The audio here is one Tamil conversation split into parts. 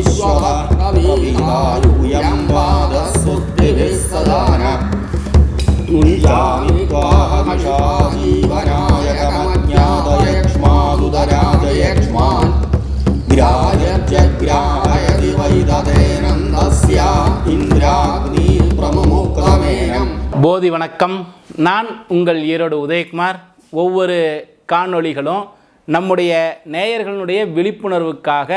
विश्वः कवितायुयं पादस्तुतिभिः सदा न तुञ्जामि त्वाहमिषा जीवनायकमज्ञातयक्ष्मादुदराजयक्ष्मान् ग्राह्यत्यग्राहयति वैदतेनन्दस्य इन्द्राग्नी प्रमुमुक्तमेनम् போதி வணக்கம் நான் உங்கள் ஈரோடு உதயகுமார் ஒவ்வொரு காணொளிகளும் நம்முடைய நேயர்களுடைய விழிப்புணர்வுக்காக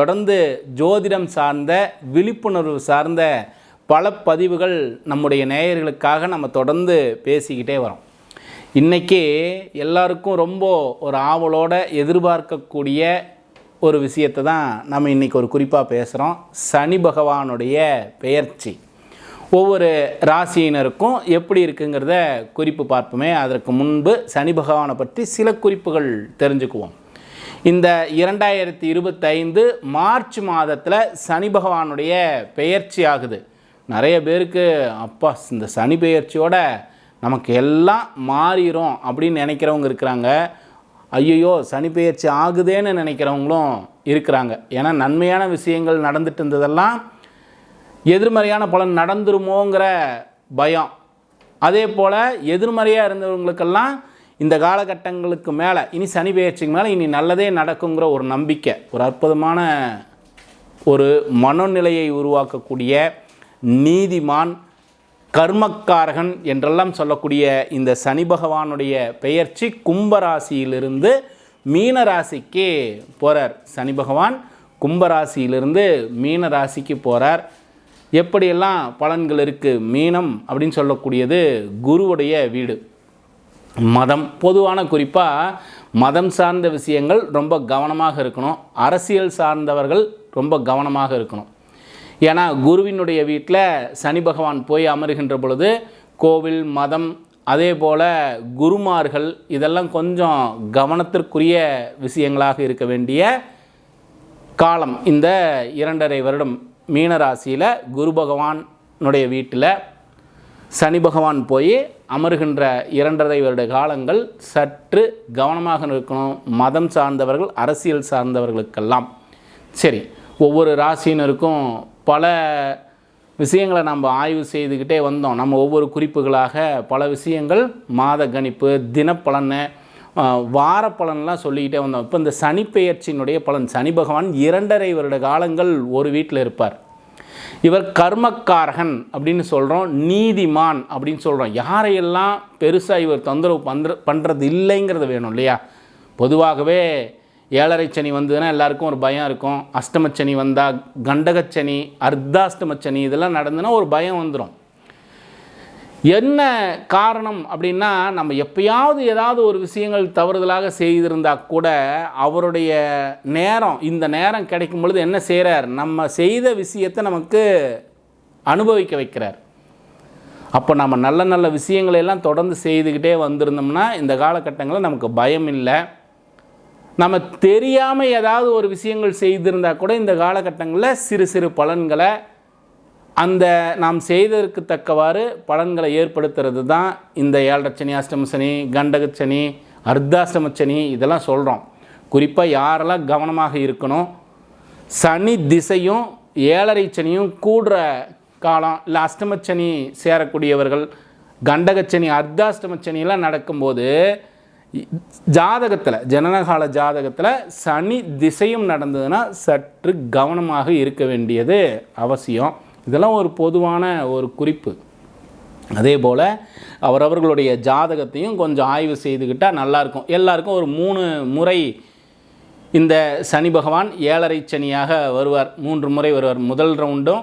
தொடர்ந்து ஜோதிடம் சார்ந்த விழிப்புணர்வு சார்ந்த பல பதிவுகள் நம்முடைய நேயர்களுக்காக நம்ம தொடர்ந்து பேசிக்கிட்டே வரோம். இன்றைக்கி எல்லாருக்கும் ரொம்ப ஒரு ஆவலோடு எதிர்பார்க்கக்கூடிய ஒரு விஷயத்தை தான் நம்ம இன்றைக்கி ஒரு குறிப்பாக பேசுகிறோம் சனி பகவானுடைய பெயர்ச்சி. ஒவ்வொரு ராசியினருக்கும் எப்படி இருக்குங்கிறத குறிப்பு பார்ப்போமே. அதற்கு முன்பு சனி பகவானை பற்றி சில குறிப்புகள் தெரிஞ்சுக்குவோம். இந்த இரண்டாயிரத்தி இருபத்தைந்து மார்ச் மாதத்தில் சனி பகவானுடைய பெயர்ச்சி ஆகுது. நிறைய பேருக்கு அப்பா இந்த சனி பெயர்ச்சியோட நமக்கு எல்லாம் மாறிடும் அப்படின்னு நினைக்கிறவங்க இருக்கிறாங்க. ஐயையோ சனி பெயர்ச்சி ஆகுதேன்னு நினைக்கிறவங்களும் இருக்கிறாங்க. ஏன்னா நன்மையான விஷயங்கள் நடந்துட்டு இருந்ததெல்லாம் எதிர்மறையான பலன் நடந்துருமோங்கிற பயம். அதே போல் எதிர்மறையாக இருந்தவங்களுக்கெல்லாம் இந்த காலகட்டங்களுக்கு மேலே இனி சனி பெயர்ச்சிக்கு மேலே இனி நல்லதே நடக்குங்கிற ஒரு நம்பிக்கை ஒரு அற்புதமான ஒரு மனநிலையை உருவாக்கக்கூடிய நீதிமான் கர்மக்காரகன் என்றெல்லாம் சொல்லக்கூடிய இந்த சனி பகவானுடைய பெயர்ச்சி கும்பராசியிலிருந்து மீன ராசிக்கு போகிறார் சனி பகவான் கும்பராசியிலிருந்து மீன ராசிக்கு போகிறார் எப்படியெல்லாம் பலன்கள் இருக்குது மீனம் அப்படின்னு சொல்லக்கூடியது குருவுடைய வீடு. மதம். பொதுவான குறிப்பாக மதம் சார்ந்த விஷயங்கள் ரொம்ப கவனமாக இருக்கணும். அரசியல் சார்ந்தவர்கள் ரொம்ப கவனமாக இருக்கணும். ஏன்னா குருவினுடைய வீட்டில் சனி பகவான் போய் அமருகின்ற பொழுது கோவில் மதம் அதே போல் குருமார்கள் இதெல்லாம் கொஞ்சம் கவனத்திற்குரிய விஷயங்களாக இருக்க வேண்டிய காலம். இந்த இரண்டரை வருடம் மீனராசியில் குரு பகவானுடைய வீட்டில் சனி பகவான் போய் அமருகின்ற இரண்டரை வருட காலங்கள் சற்று கவனமாக இருக்கணும். மதம் சார்ந்தவர்கள் அரசியல் சார்ந்தவர்களுக்கெல்லாம். சரி ஒவ்வொரு ராசியினருக்கும் பல விஷயங்களை நம்ம ஆய்வு செய்துக்கிட்டே வந்தோம். நம்ம ஒவ்வொரு குறிப்புகளாக பல விஷயங்கள் மாத கணிப்பு தினப்பலன்னு வார பலன்லாம் சொல்லிக்கிட்டே வந்தோம். இப்போ இந்த சனி பெயர்ச்சியினுடைய பலன் சனி பகவான் இரண்டரை வருட காலங்கள் ஒரு வீட்டில் இருப்பார். இவர் கர்மக்காரகன் அப்படின்னு சொல்கிறோம் நீதிமான் அப்படின்னு சொல்கிறோம் யாரையெல்லாம் பெருசாக இவர் தொந்தரவு பண்ற பண்ணுறது இல்லைங்கிறது வேணும் இல்லையா? பொதுவாகவே ஏழரை சனி வந்ததுன்னா எல்லாருக்கும் ஒரு பயம் இருக்கும். அஷ்டமச்சனி வந்தால் கண்டகச்சனி அர்த்தாஷ்டமச்சனி இதெல்லாம் நடந்துன்னா ஒரு பயம் வந்துடும் என்ன காரணம் அப்படின்னா நம்ம எப்பயாவது ஏதாவது ஒரு விஷயங்கள் தவறுதலாக செய்திருந்தா கூட அவருடைய நேரம் இந்த நேரம் கிடைக்கும் பொழுது என்ன செய்கிறார் நம்ம செய்த விஷயத்தை நமக்கு அனுபவிக்க வைக்கிறார். அப்போ நம்ம நல்ல நல்ல விஷயங்களை எல்லாம் தொடர்ந்து செய்துக்கிட்டே வந்திருந்தோம்னா இந்த காலகட்டங்களில் நமக்கு பயம் இல்லை. நம்ம தெரியாமல் ஏதாவது ஒரு விஷயங்கள் செய்திருந்தால் கூட இந்த காலகட்டங்களில் சிறு சிறு பலன்களை அந்த நாம் செய்ததற்கு தக்கவாறு பலன்களை ஏற்படுத்துறது தான் இந்த ஏழரை சனி அஷ்டம சனி கண்டகச்சனி அர்த்தாஷ்டம சனி இதெல்லாம் சொல்கிறோம் குறிப்பாக யாரெல்லாம் கவனமாக இருக்கணும் சனி திசையும் ஏழரை சனியும் கூடுற காலம் இல்லை அஷ்டமச்சனி சேரக்கூடியவர்கள் கண்டகச்சனி அர்த்தாஷ்டமச்சனியெல்லாம் நடக்கும்போது ஜாதகத்தில் ஜனனகால ஜாதகத்தில் சனி திசையும் நடந்ததுன்னா சற்று கவனமாக இருக்க வேண்டியது அவசியம். இதெல்லாம் ஒரு பொதுவான ஒரு குறிப்பு. அதே போல் அவரவர்களுடைய ஜாதகத்தையும் கொஞ்சம் ஆய்வு செய்துக்கிட்டால் நல்லாயிருக்கும் எல்லாருக்கும் ஒரு மூணு முறை இந்த சனி பகவான் ஏழரை சனியாக வருவார். மூன்று முறை வருவார். முதல் ரவுண்டும்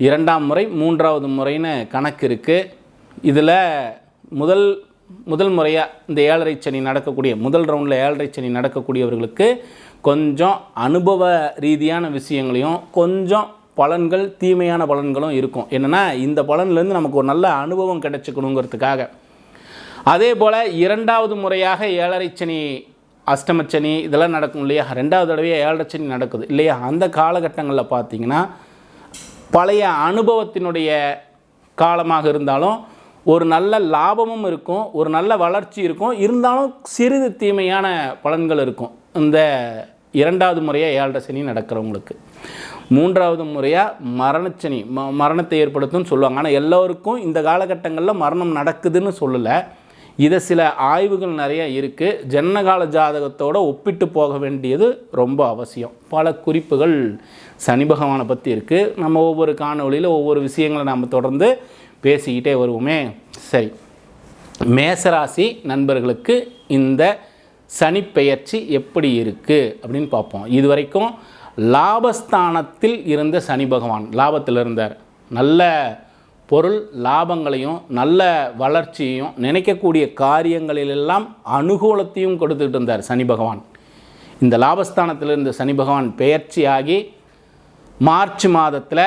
இரண்டாம் முறை மூன்றாவது முறைன்னு கணக்கு இருக்குது இதில் முதல் முதல் முறையாக இந்த ஏழரை சனி நடக்கக்கூடிய முதல் ரவுண்டில் ஏழரை சனி நடக்கக்கூடியவர்களுக்கு கொஞ்சம் அனுபவ ரீதியான விஷயங்களையும் கொஞ்சம் பலன்கள் தீமையான பலன்களும் இருக்கும். என்னென்னா இந்த பலன்லேருந்து நமக்கு ஒரு நல்ல அனுபவம் கிடைச்சிக்கணுங்கிறதுக்காக. அதே போல் இரண்டாவது முறையாக ஏழரை சனி அஷ்டமச்சனி இதெல்லாம் நடக்கும் இல்லையா? ரெண்டாவது தடவையாக ஏழரை சனி நடக்குது இல்லையா? அந்த காலகட்டங்களில் பார்த்தீங்கன்னா பழைய அனுபவத்தினுடைய காலமாக இருந்தாலும் ஒரு நல்ல லாபமும் இருக்கும் ஒரு நல்ல வளர்ச்சி இருக்கும். இருந்தாலும் சிறிது தீமையான பலன்கள் இருக்கும். இந்த இரண்டாவது முறையாக ஏழரை சனி நடக்கிறவங்களுக்கு. மூன்றாவது முறையாக மரணச்சனி ம மரணத்தை ஏற்படுத்தும்னு சொல்லுவாங்க. ஆனால் எல்லோருக்கும் இந்த காலகட்டங்களில் மரணம் நடக்குதுன்னு சொல்லலை. இதை சில ஆய்வுகள் நிறைய இருக்குது ஜன்னகால ஜாதகத்தோடு ஒப்பிட்டு போக வேண்டியது ரொம்ப அவசியம். பல குறிப்புகள் சனி பகவானை பற்றி இருக்குது நம்ம ஒவ்வொரு காணொலியில் ஒவ்வொரு விஷயங்களை நம்ம தொடர்ந்து பேசிக்கிட்டே வருவோமே. சரி. மேசராசி நண்பர்களுக்கு இந்த சனிப்பெயர்ச்சி எப்படி இருக்குது அப்படின்னு பார்ப்போம். இது வரைக்கும் லாபஸ்தானத்தில் இருந்த சனி பகவான் லாபத்தில் இருந்தார் நல்ல பொருள் லாபங்களையும் நல்ல வளர்ச்சியையும் நினைக்கக்கூடிய காரியங்களிலெல்லாம் அனுகூலத்தையும் கொடுத்துக்கிட்டு இருந்தார் சனி பகவான். இந்த லாபஸ்தானத்தில் இருந்த சனி பகவான் பெயர்ச்சியாகி மார்ச் மாதத்தில்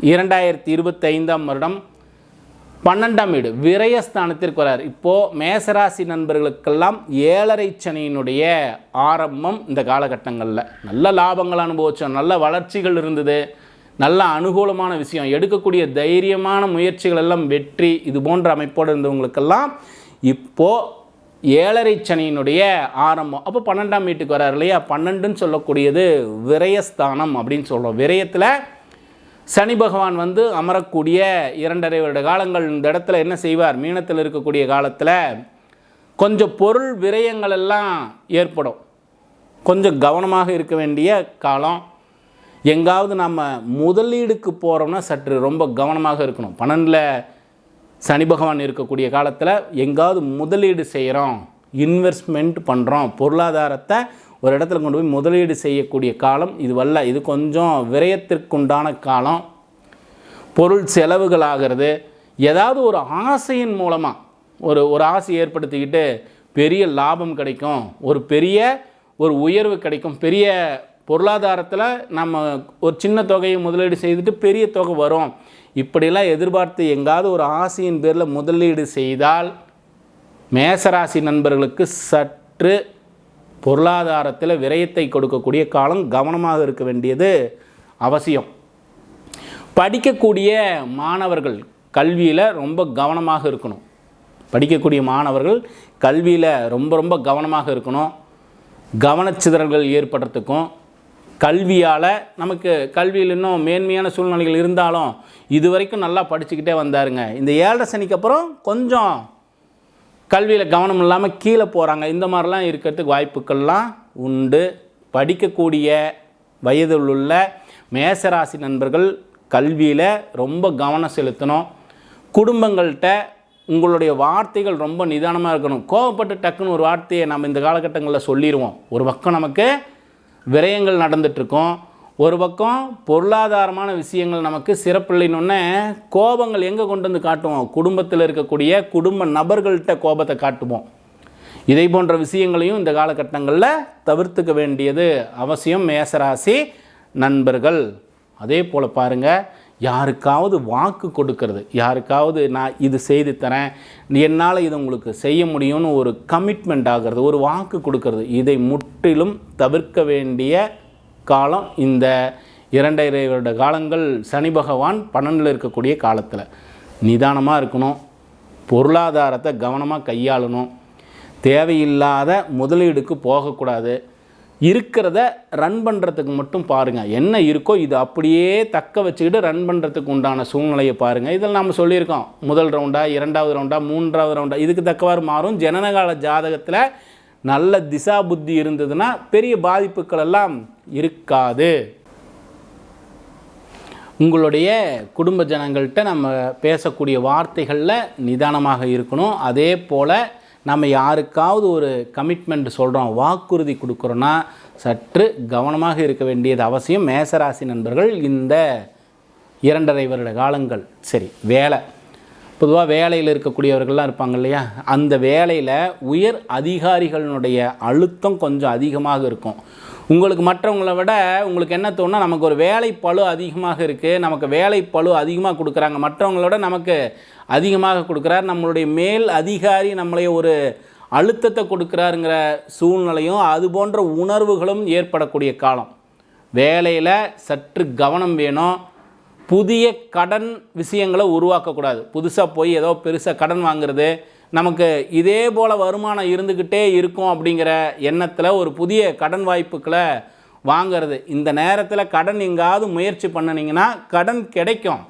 இரண்டாயிரத்தி இருபத்தைந்தாம் வருடம் பன்னெண்டாம் வீடு விரயஸ்தானத்திற்கு வரார். இப்போது மேசராசி நண்பர்களுக்கெல்லாம் ஏழரை சனியினுடைய ஆரம்பம் இந்த காலகட்டங்களில். நல்ல லாபங்கள் அனுபவித்தோம் நல்ல வளர்ச்சிகள் இருந்தது. நல்ல அனுகூலமான விஷயம். எடுக்கக்கூடிய தைரியமான முயற்சிகள் எல்லாம் வெற்றி இது போன்ற அமைப்போடு இருந்தவங்களுக்கெல்லாம் இப்போது ஏழரை சனியினுடைய ஆரம்பம். அப்போ பன்னெண்டாம் வீட்டுக்கு வரார் இல்லையா? பன்னெண்டுன்னு சொல்லக்கூடியது விரயஸ்தானம் அப்படின்னு சொல்கிறோம் விரயத்தில் சனி பகவான் வந்து அமரக்கூடிய இரண்டரை வருட காலங்கள் இந்த இடத்துல என்ன செய்வார்? மீனத்தில் இருக்கக்கூடிய காலத்தில் கொஞ்சம் பொருள் விரயங்கள் எல்லாம் ஏற்படும். கொஞ்சம் கவனமாக இருக்க வேண்டிய காலம். எங்காவது நம்ம முதலீடுக்கு போகிறோம்னா சற்று ரொம்ப கவனமாக இருக்கணும். பன்னெண்டில் சனி பகவான் இருக்கக்கூடிய காலத்தில் எங்காவது முதலீடு செய்கிறோம் இன்வெஸ்ட்மெண்ட் பண்ணுறோம் பொருளாதாரத்தை ஒரு இடத்துல கொண்டு போய் முதலீடு செய்யக்கூடிய காலம் இது வல்ல இது கொஞ்சம் விரயத்திற்குண்டான காலம். பொருள் செலவுகள் ஆகிறது ஏதாவது ஒரு ஆசையின் மூலமாக ஒரு ஒரு ஆசை ஏற்படுத்திக்கிட்டு பெரிய லாபம் கிடைக்கும். ஒரு பெரிய ஒரு உயர்வு கிடைக்கும். பெரிய பொருளாதாரத்தில் நம்ம ஒரு சின்ன தொகையை முதலீடு செய்துட்டு பெரிய தொகை வரும். இப்படிலாம் எதிர்பார்த்து எங்காவது ஒரு ஆசையின் பேரில் முதலீடு செய்தால் மேசராசி நண்பர்களுக்கு சற்று பொருளாதாரத்தில் விரயத்தை கொடுக்கக்கூடிய காலம் கவனமாக இருக்க வேண்டியது அவசியம். படிக்கக்கூடிய மாணவர்கள் கல்வியில் ரொம்ப கவனமாக இருக்கணும். படிக்கக்கூடிய மாணவர்கள் கல்வியில் ரொம்ப ரொம்ப கவனமாக இருக்கணும். கவனச்சிதறல்கள் ஏற்படுறதுக்கும் கல்வியால் நமக்கு கல்வியில் இன்னும் மேன்மையான சூழ்நிலைகள் இருந்தாலும் இது வரைக்கும் நல்லா படிச்சுக்கிட்டே வந்தாருங்க. இந்த ஏழரை சனிக்கு அப்புறம் கொஞ்சம் கல்வியில் கவனம் இல்லாமல் கீழே போகிறாங்க இந்த மாதிரிலாம் இருக்கிறதுக்கு வாய்ப்புக்கள்லாம் உண்டு. படிக்கக்கூடிய வயதில் உள்ள மேசராசி நண்பர்கள் கல்வியில் ரொம்ப கவனம் செலுத்தணும். குடும்பங்கள்கிட்ட உங்களுடைய வார்த்தைகள் ரொம்ப நிதானமாக இருக்கணும். கோவப்பட்டு டக்குன்னு ஒரு வார்த்தையை நம்ம இந்த காலகட்டங்களில் சொல்லிடுவோம் ஒரு பக்கம் நமக்கு விரயங்கள் நடந்துட்டுருக்கோம் ஒரு பக்கம் பொருளாதாரமான விஷயங்கள் நமக்கு சிறப்பில்லைன்னொன்னே கோபங்கள் எங்கே கொண்டு வந்து காட்டுவோம்? குடும்பத்தில் இருக்கக்கூடிய குடும்ப நபர்கள்ட்ட கோபத்தை காட்டுவோம். இதை போன்ற விஷயங்களையும் இந்த காலகட்டங்களில் தவிர்த்துக்க வேண்டியது அவசியம் மேசராசி நண்பர்கள். அதே போல் பாருங்கள் யாருக்காவது வாக்கு கொடுக்கறது. யாருக்காவது நான் இது செய்து தரேன். என்னால் இது உங்களுக்கு செய்ய முடியும்னு ஒரு கமிட்மெண்ட் ஆகிறது ஒரு வாக்கு கொடுக்கறது. இதை முற்றிலும் தவிர்க்க வேண்டிய காலம் இந்த இரண்டரை வருட காலங்கள் சனி பகவான் பன்னெண்டில் இருக்கக்கூடிய காலத்தில். நிதானமாக இருக்கணும். பொருளாதாரத்தை கவனமாக கையாளணும். தேவையில்லாத முதலீடுக்கு போகக்கூடாது. இருக்கிறத ரன் பண்ணுறதுக்கு மட்டும் பாருங்கள் என்ன இருக்கோ இது அப்படியே தக்க வச்சுக்கிட்டு ரன் பண்ணுறதுக்கு உண்டான சூழ்நிலையை பாருங்கள் இதில் நம்ம சொல்லியிருக்கோம். முதல் ரவுண்டா இரண்டாவது ரவுண்டா மூன்றாவது ரவுண்டா இதுக்கு தக்கவாறு மாறும். ஜனனகால ஜாதகத்தில் நல்ல திசா புத்தி இருந்ததுன்னா பெரிய பாதிப்புகள் எல்லாம் இருக்காது. உங்களுடைய குடும்ப ஜனங்கள்கிட்ட நம்ம பேசக்கூடிய வார்த்தைகளில் நிதானமாக இருக்கணும். அதே போல் நம்ம யாருக்காவது ஒரு கமிட்மெண்ட் சொல்கிறோம் வாக்குறுதி கொடுக்குறோன்னா சற்று கவனமாக இருக்க வேண்டியது அவசியம். மேசராசி நண்பர்கள் இந்த இரண்டரை வருட காலங்கள் சரி வேலை. பொதுவாக வேலையில் இருக்கக்கூடியவர்கள்லாம் இருப்பாங்க இல்லையா? அந்த வேலையில் உயர் அதிகாரிகளினுடைய அழுத்தம் கொஞ்சம் அதிகமாக இருக்கும். உங்களுக்கு மற்றவங்களை விட உங்களுக்கு என்ன தோணுன்னா நமக்கு ஒரு வேலை பளு அதிகமாக இருக்குது நமக்கு வேலை பளு அதிகமாக கொடுக்குறாங்க மற்றவங்களோட நமக்கு அதிகமாக கொடுக்குறார். நம்மளுடைய மேல் அதிகாரி நம்மளை ஒரு அழுத்தத்தை கொடுக்குறாருங்கிற சூழ்நிலையும் அது போன்ற உணர்வுகளும் ஏற்படக்கூடிய காலம். வேலையில் சற்று கவனம் வேணும். புதிய கடன் விஷயங்களை உருவாக்கக்கூடாது. புதுசாக போய் ஏதோ பெருசாக கடன் வாங்குறது நமக்கு இதே போல் வருமானம் இருந்துக்கிட்டே இருக்கும் அப்படிங்கிற எண்ணத்தில் ஒரு புதிய கடன் வாய்ப்புகளை வாங்கிறது. இந்த நேரத்தில் கடன் எங்காவது முயற்சி பண்ணினீங்கன்னா கடன் கிடைக்கும்.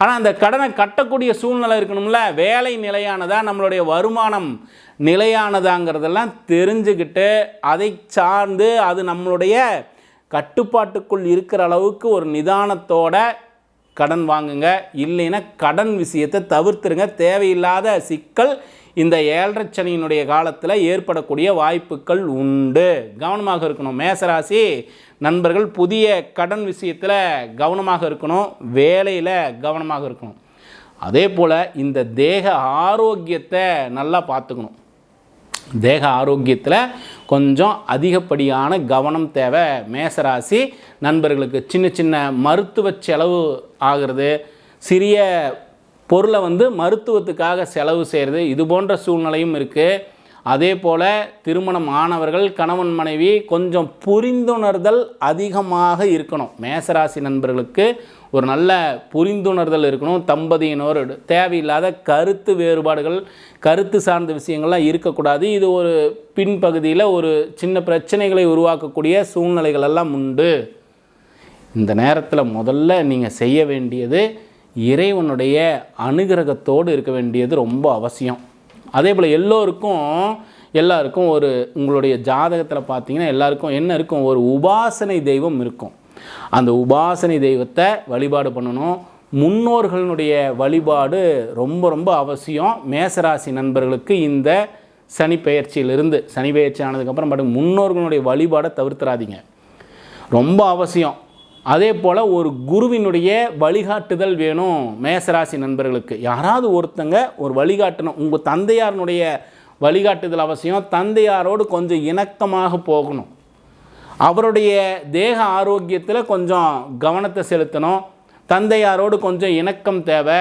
ஆனால் அந்த கடனை கட்டக்கூடிய சூழ்நிலை இருக்கணும்ல வேலை நிலையானதா நம்மளுடைய வருமானம் நிலையானதாங்கிறதெல்லாம் தெரிஞ்சுக்கிட்டு அதை சார்ந்து அது நம்மளுடைய கட்டுப்பாட்டுக்குள் இருக்கிற அளவுக்கு ஒரு நிதானத்தோட கடன் வாங்குங்க இல்லைன்னா கடன் விஷயத்தை தவிர்த்துருங்க. தேவையில்லாத சிக்கல் இந்த ஏழரை காலத்தில் ஏற்படக்கூடிய வாய்ப்புகள் உண்டு. கவனமாக இருக்கணும். மேசராசி நண்பர்கள் புதிய கடன் விஷயத்தில் கவனமாக இருக்கணும். வேலையில் கவனமாக இருக்கணும். அதே போல் இந்த தேக ஆரோக்கியத்தை நல்லா பார்த்துக்கணும். தேக ஆரோக்கியத்தில் கொஞ்சம் அதிகப்படியான கவனம் தேவை. மேசராசி நண்பர்களுக்கு சின்ன சின்ன மருத்துவ செலவு ஆகிறது. சிறிய பொருளை வந்து மருத்துவத்துக்காக செலவு செய்கிறது இது போன்ற சூழ்நிலையும் இருக்குது அதே போல் திருமணம் ஆனவர்கள் கணவன் மனைவி கொஞ்சம் புரிந்துணர்தல் அதிகமாக இருக்கணும். மேசராசி நண்பர்களுக்கு ஒரு நல்ல புரிந்துணர்தல் இருக்கணும். தம்பதியினோர் தேவையில்லாத கருத்து வேறுபாடுகள் கருத்து சார்ந்த விஷயங்கள்லாம் இருக்கக்கூடாது. இது ஒரு பின்பகுதியில் ஒரு சின்ன பிரச்சனைகளை உருவாக்கக்கூடிய சூழ்நிலைகள் எல்லாம் உண்டு. இந்த நேரத்தில் முதல்ல நீங்கள் செய்ய வேண்டியது இறைவனுடைய அனுகிரகத்தோடு இருக்க வேண்டியது ரொம்ப அவசியம். அதே போல் எல்லோருக்கும் எல்லாருக்கும் ஒரு உங்களுடைய ஜாதகத்தில் பார்த்தீங்கன்னா எல்லாருக்கும் என்ன இருக்கும்? ஒரு உபாசனை தெய்வம் இருக்கும். அந்த உபாசனை தெய்வத்தை வழிபாடு பண்ணணும். முன்னோர்களுடைய வழிபாடு ரொம்ப ரொம்ப அவசியம். மேசராசி நண்பர்களுக்கு இந்த சனி பெயர்ச்சியிலிருந்து சனி பெயர்ச்சி ஆனதுக்கப்புறம் பட் முன்னோர்களுடைய வழிபாடை தவிர்த்துறாதீங்க ரொம்ப அவசியம். அதே போல் ஒரு குருவினுடைய வழிகாட்டுதல் வேணும் மேசராசி நண்பர்களுக்கு. யாராவது ஒருத்தங்க ஒரு வழிகாட்டணும் உங்கள் தந்தையாரினுடைய வழிகாட்டுதல் அவசியம் தந்தையாரோடு கொஞ்சம் இணக்கமாக போகணும். அவருடைய தேக ஆரோக்கியத்தில் கொஞ்சம் கவனத்தை செலுத்தணும். தந்தையாரோடு கொஞ்சம் இணக்கம் தேவை.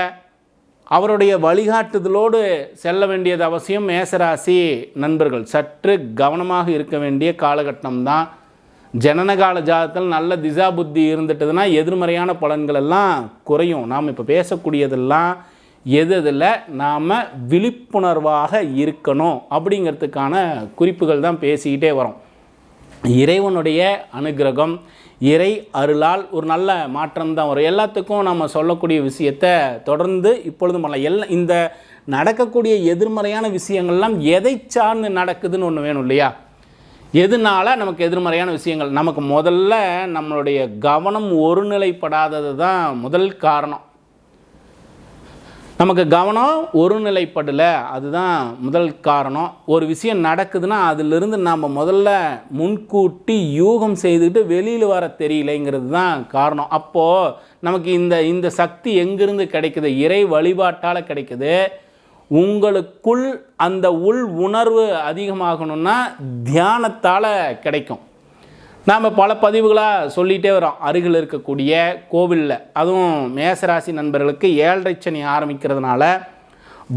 அவருடைய வழிகாட்டுதலோடு செல்ல வேண்டியது அவசியம் மேசராசி நண்பர்கள். சற்று கவனமாக இருக்க வேண்டிய காலகட்டம் தான் ஜனனகால ஜாதத்தில் நல்ல திசா புத்தி இருந்துட்டதுன்னா எதிர்மறையான பலன்கள் எல்லாம் குறையும். நாம் இப்போ பேசக்கூடியதெல்லாம் எது எதில்? நாம் விழிப்புணர்வாக இருக்கணும் அப்படிங்கிறதுக்கான குறிப்புகள் தான் பேசிக்கிட்டே வரோம். இறைவனுடைய அனுகிரகம் இறை அருளால் ஒரு நல்ல மாற்றம் தான் வரும். எல்லாத்துக்கும் நம்ம சொல்லக்கூடிய விஷயத்தை தொடர்ந்து இப்பொழுது பண்ணலாம். எல்லாம் இந்த நடக்கக்கூடிய எதிர்மறையான விஷயங்கள்லாம் எதை சார்ந்து நடக்குதுன்னு ஒன்று வேணும் இல்லையா? எதனால நமக்கு எதிர்மறையான விஷயங்கள்? நமக்கு முதல்ல நம்மளுடைய கவனம் ஒருநிலைப்படாதது தான் முதல் காரணம். நமக்கு கவனம் ஒருநிலைப்படலை அதுதான் முதல் காரணம். ஒரு விஷயம் நடக்குதுன்னா அதிலிருந்து நாம் முதல்ல முன்கூட்டி யூகம் செய்துக்கிட்டு வெளியில் வர தெரியலைங்கிறது தான் காரணம். அப்போது நமக்கு இந்த இந்த சக்தி எங்கிருந்து கிடைக்குது? இறை வழிபாட்டால் கிடைக்குது. உங்களுக்குள் அந்த உள் உணர்வு அதிகமாகணும்னா தியானத்தால் கிடைக்கும். நாம் பல பதிவுகளாக சொல்லிகிட்டே வரோம். அருகில் இருக்கக்கூடிய கோவிலில். அதுவும் மேசராசி நண்பர்களுக்கு ஏழரை சனி ஆரம்பிக்கிறதுனால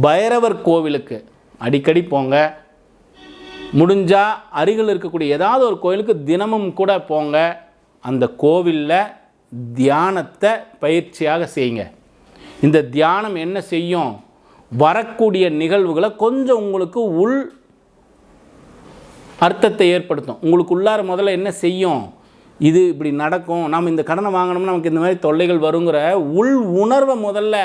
பைரவர் கோவிலுக்கு அடிக்கடி போங்க. முடிஞ்சால் அருகில் இருக்கக்கூடிய ஏதாவது ஒரு கோவிலுக்கு தினமும் கூட போங்க. அந்த கோவிலில் தியானத்தை பயிற்சியாக செய்யுங்க. இந்த தியானம் என்ன செய்யும்? வரக்கூடிய நிகழ்வுகளை கொஞ்சம் உங்களுக்கு உள் அர்த்தத்தை ஏற்படுத்தும். உங்களுக்கு உள்ளார முதல்ல என்ன செய்யும்? இது இப்படி நடக்கும். நாம் இந்த கடனை வாங்கினோம்னா நமக்கு இந்த மாதிரி தொல்லைகள் வருங்கிற உள் உணர்வை முதல்ல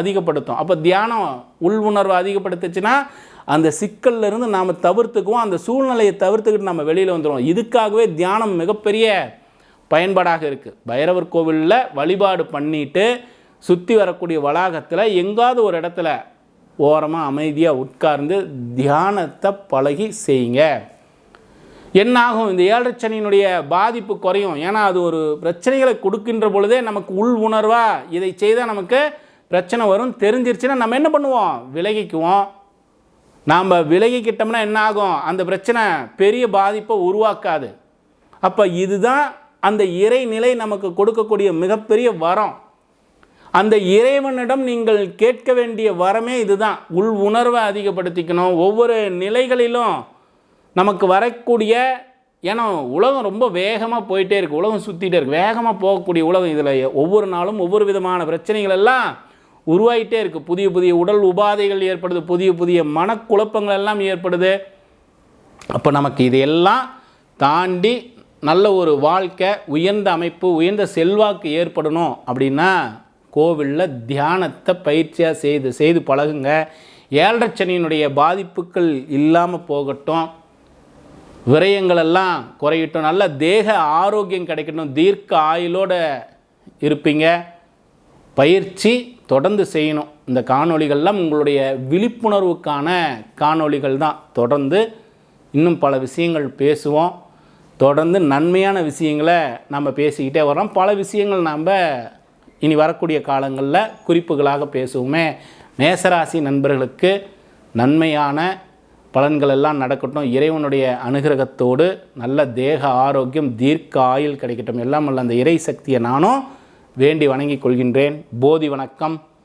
அதிகப்படுத்தும். அப்போ தியானம் உள் உணர்வை அதிகப்படுத்துச்சுன்னா அந்த சிக்கல்ல இருந்து நாம் தவிர்த்துக்குவோம். அந்த சூழ்நிலையை தவிர்த்துக்கிட்டு நம்ம வெளியில் வந்துடுவோம் இதுக்காகவே தியானம் மிகப்பெரிய பயன்பாடாக இருக்குது பைரவர் கோவிலில் வழிபாடு பண்ணிட்டு சுற்றி வரக்கூடிய வளாகத்தில் எங்காவது ஒரு இடத்துல ஓரமாக அமைதியாக உட்கார்ந்து தியானத்தை பழகி செய்யுங்க. என்னாகும்? இந்த ஏழரை பாதிப்பு குறையும். ஏன்னா அது ஒரு பிரச்சனைகளை கொடுக்கின்ற பொழுதே நமக்கு உள் உணர்வாக இதை செய்தால் நமக்கு பிரச்சனை வரும். தெரிஞ்சிருச்சுன்னா நம்ம என்ன பண்ணுவோம்? விலகிக்குவோம். நாம் விலகிக்கிட்டோம்னா என்ன ஆகும் அந்த பிரச்சனை பெரிய பாதிப்பை உருவாக்காது. அப்போ இதுதான் அந்த இறைநிலை நமக்கு கொடுக்கக்கூடிய மிகப்பெரிய வரம். அந்த இறைவனிடம் நீங்கள் கேட்க வேண்டிய வரமே இதுதான். உள் உணர்வை அதிகப்படுத்திக்கணும். ஒவ்வொரு நிலைகளிலும் நமக்கு வரக்கூடிய ஏன்னா உலகம் ரொம்ப வேகமாக போயிட்டே இருக்குது உலகம் சுற்றிட்டே இருக்குது வேகமாக போகக்கூடிய உலகம் இதில். ஒவ்வொரு நாளும் ஒவ்வொரு விதமான பிரச்சனைகள் எல்லாம் உருவாகிட்டே இருக்குது புதிய புதிய உடல் உபாதைகள் ஏற்படுது. புதிய புதிய மனக்குழப்பங்கள் எல்லாம் ஏற்படுது. அப்போ நமக்கு இதையெல்லாம் தாண்டி நல்ல ஒரு வாழ்க்கை உயர்ந்த அமைப்பு உயர்ந்த செல்வாக்கு ஏற்படணும் அப்படின்னா கோவிலில் தியானத்தை பயிற்சியாக செய்து செய்து பழகுங்க. ஏழரை சனியினுடைய பாதிப்புகள் இல்லாமல் போகட்டும். விரயங்களெல்லாம் குறையட்டும். நல்ல தேக ஆரோக்கியம் கிடைக்கட்டும். தீர்க்க ஆயுளோடு இருப்பீங்க. பயிற்சி தொடர்ந்து செய்யணும். இந்த காணொளிகள்லாம் உங்களுடைய விழிப்புணர்வுக்கான காணொளிகள் தான். தொடர்ந்து இன்னும் பல விஷயங்கள் பேசுவோம். தொடர்ந்து நன்மையான விஷயங்களை நம்ம பேசிக்கிட்டே வரோம் பல விஷயங்கள் நாம் இனி வரக்கூடிய காலங்களில் குறிப்புகளாக பேசுவோமே. மேசராசி நண்பர்களுக்கு நன்மையான பலன்கள் எல்லாம் நடக்கட்டும். இறைவனுடைய அனுகிரகத்தோடு நல்ல தேக ஆரோக்கியம் தீர்க்க ஆயுள் கிடைக்கட்டும். எல்லாம் வல்ல அந்த இறை சக்தியை நானும் வேண்டி வணங்கிக் கொள்கின்றேன். போதி வணக்கம்.